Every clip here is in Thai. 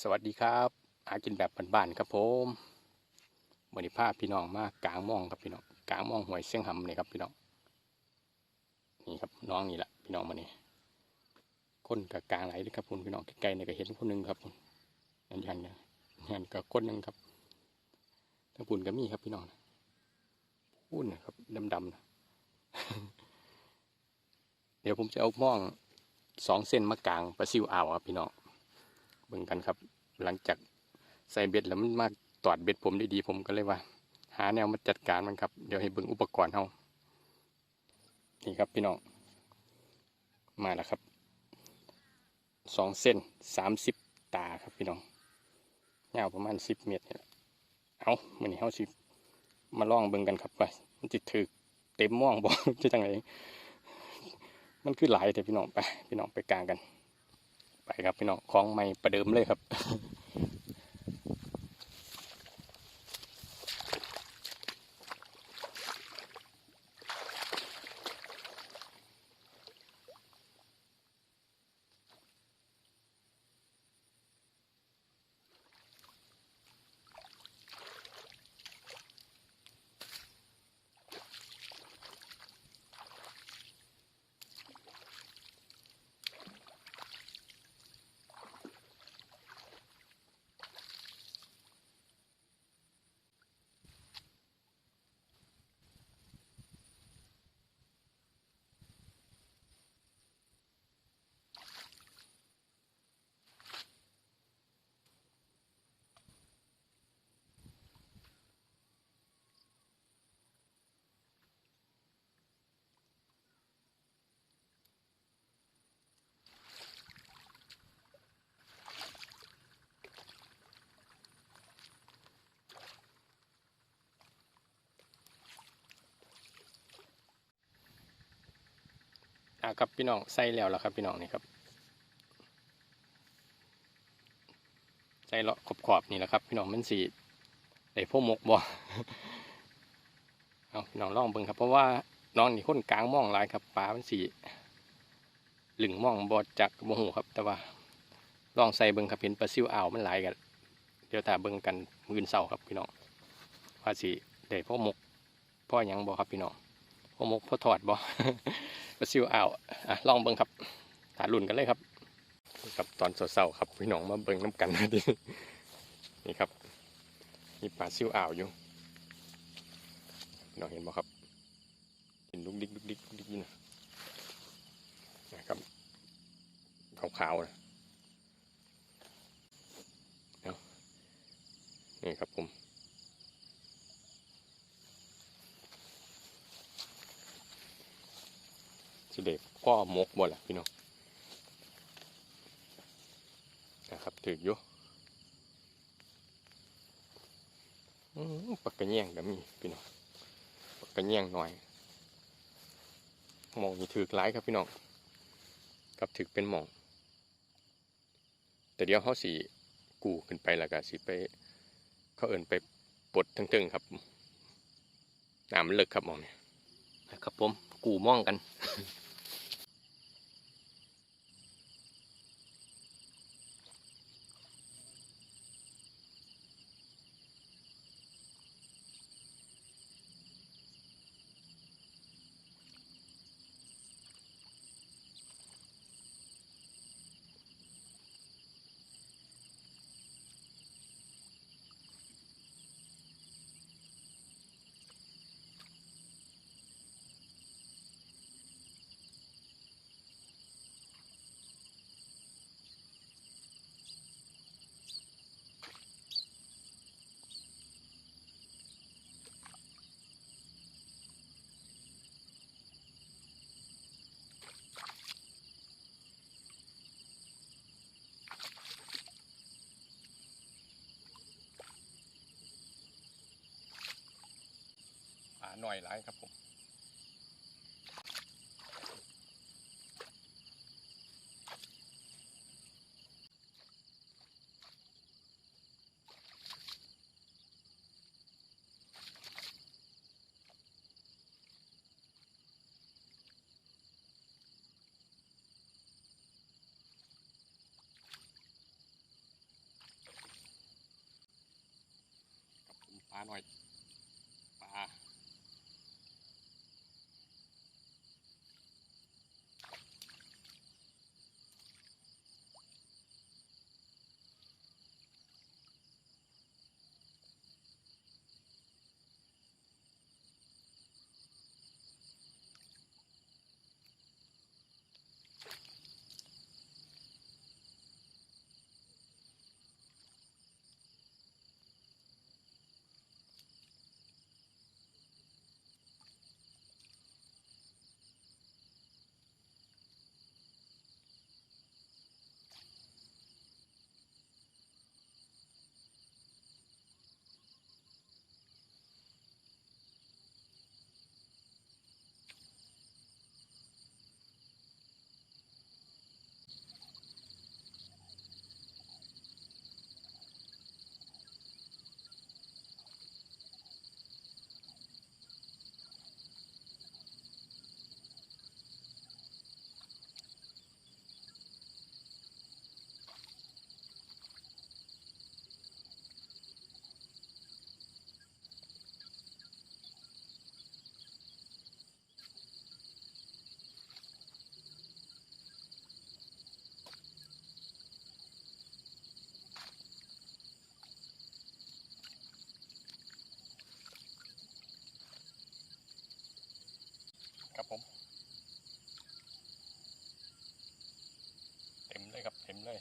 สวัสดีครับหากินแบบบ้านๆครับผมวันนี้พาพี่น้องมากลางมองครับพี่น้องกลางมองหวยเสียงหำนี่ครับพี่น้องนี่ครับน้องนี่แหละพี่น้องมานี่คนกับกลางไหลเลยครับคุณพี่น้องไกลๆเนี่ยก็เห็นคนหนึงครับคุณนั่นยันเนี่ยยันกับคนหนึงครับทั้งปุ่นก็มีครับพี่น้องพูดนะครับดำๆนะเดี๋ยวผมจะเอาม่องสองเส้นมากลางปลาซิวอ่าวครับพี่น้อง บิ่งกันครับ หลังจากใส่เบ็ดแล้วมันมาตอดเบ็ดผมได้ดีผมก็เลยว่า หาแนวมาจัดการมันครับ เดี๋ยวให้เบิ่งอุปกรณ์เฮานี่ครับพี่น้องมาแล้วครับสองเส้นสามสิบตาครับพี่น้องยาวประมาณสิบเมตรนี่แหละเอามันนี้เฮาสิมาลองเบิ่งกันครับว่ามันจะถือเต็มม่วงบ่จะจังไงมันคือหลายแต่พี่น้องไป พี่น้องไปกลางกัน ไปครับพี่น้องของใหม่ประเดิมเลยครับ อะครับพี่น้องใส่แล้วล่ะครับพี่น้องนี่ครับใส่เลาะขอบๆนี่แหละครับ พี่น้องมันสีไอ้พวกมกบ่เอาพี่น้องลองเบิ่งครับ เพราะว่าน้องนี่ค้นกลางมองหลายครับปลามันสีหลึงมองบอจากโมโหครับ แต่ว่าลองใส่เบิ่งครับเห็นปลาซิวอ่าวมันหลายกันเดี๋ยวตาเบิ่งกันมือนเสาครับพี่น้องว่าสีได้พ่อมกพ่อยังบ่ครับพี่น้อง พอมกพอถอดบ่ปลาซิวอ่าวอะลองเบิ่งครับถาลุ่นกันเลยครับครับตอนเสาๆครับพี่น้องมาเบิ่งน้ำกันนะทีนี่ครับ มีปลาซิวอ่าวอยู่น้องเห็นบ่ครับเห็นลูกดิ๊กลูกดิ๊กลูกดิ๊กนะนะครับขาวๆนะนี่ครับผม สิเด็กพ่อมกบ่ล่ะพี่น้องนะครับถืออยู่อื้อหือปากกระแยงก็มีพี่น้องปากกระแยงหน่อยมองนี่ถือหลายครับพี่น้องกับถือเป็นหมอง แต่เดี๋ยวเขาสีกูขึ้นไปแล้วก็สิไป เขาเอิ่นไปปลดทั้งๆครับน้ำมันเลิกครับมองนี่นะครับผมกูมองกัน หน่อยหลายครับผมปลาหน่อย เลย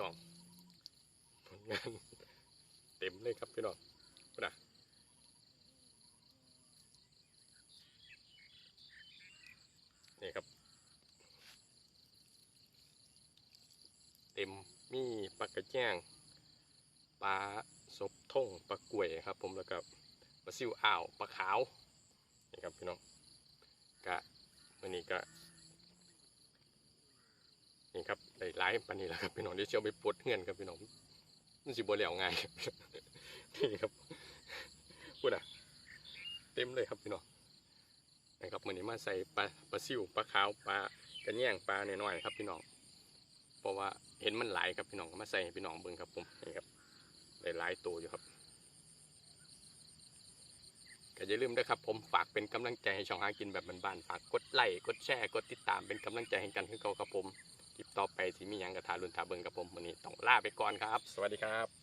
่น้องผลงานเต็มเลยครับพี่น้องนะนี่ครับ เต็มมีปลากระแจ้งปลาศพท่งปลากล้วยครับ ผมแล้วก็ปลาซิวอ่าวปลาขาวนี่ครับพี่น้องกะวันนี้ก็นี่ครับ ไลฟ์ปันนี้แหล้วครับพี่น้องเดี๋ยวเชียวไปปลดเงินครับพี่น้องมันสิบ่แล้วง่ายนี่ครับพูดอะเต็มเลยครับพี่น้องนะครับวันนี้มาใส่ปลาปลาซิวปลาขาวปลากระแยงปลาหน่อยๆครับพี่น้องเพราะว่าเห็นมันหลายครับพี่น้องมาใส่ให้พี่น้องเบิ่งครับผมนี่ครับไหลายตัวอยู่ครับก็อย่าลืมด้วยครับผมฝากเป็นกำลังใจให้ช่องหากินแบบบ้านๆฝากกดไลค์กดแชร์กดติดตามเป็นกำลังใจให้กันคือเก่าครับผม คลิปต่อไปที่มีหยังกระทารุนทาเบิงกับผมวันนี้ต้องลาไปก่อนครับ สวัสดีครับ